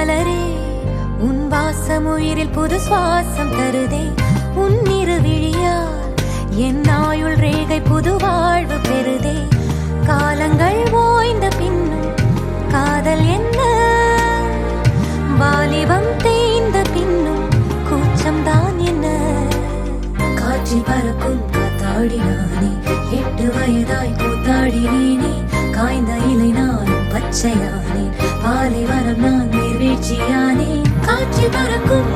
மலரே உன் வாசம் உயிரில் புது சுவாசம் தருதே. உன் இரு விழியால் என் ஆயுள் ரேகை புது வாழ்வு பெறுதே. காலங்கள் ஓய்ந்த பின்னும் காதல் என்ன? வாலிபம் தேய்ந்த பின்னும் கூச்சம்தான் என்ன? காற்றில் பறக்கும் காத்தாடினானே எட்டு வயதாய் கூத்தாடினேனே. காய்ந்த இலை நானும் பச்சையானே பாலை வரம் நான் நீர்வீழ்ச்சியானே காற்றில் பறக்கும்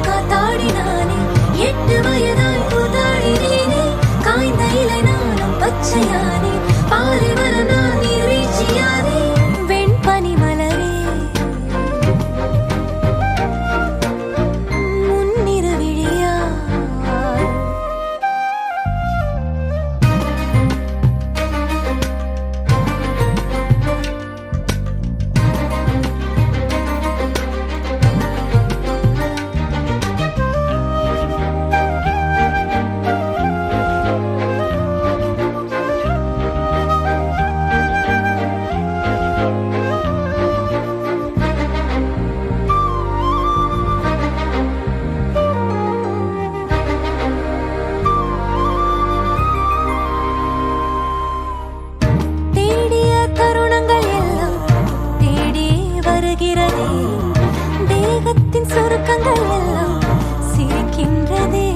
தேகத்தின் சுருக்கங்கள் எல்லாம் சிரிக்கின்றதே.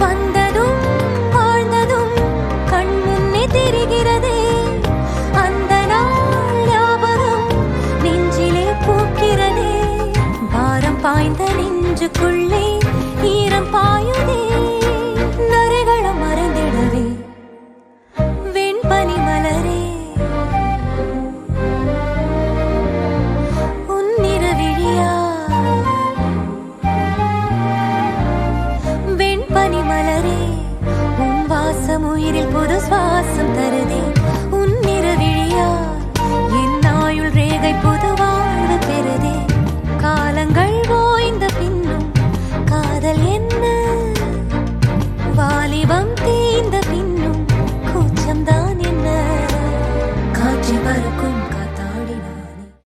வந்ததும் வாழ்ந்ததும் கண் முன்னே தெரிகிறதே அந்த நாள் ஞாபகம் நெஞ்சிலே பூக்கிறதே. பாரம் பாய்ந்த நெஞ்சுக்குள்ளே ஈரம் பாயுதே. புது சுவாசம் தருதே.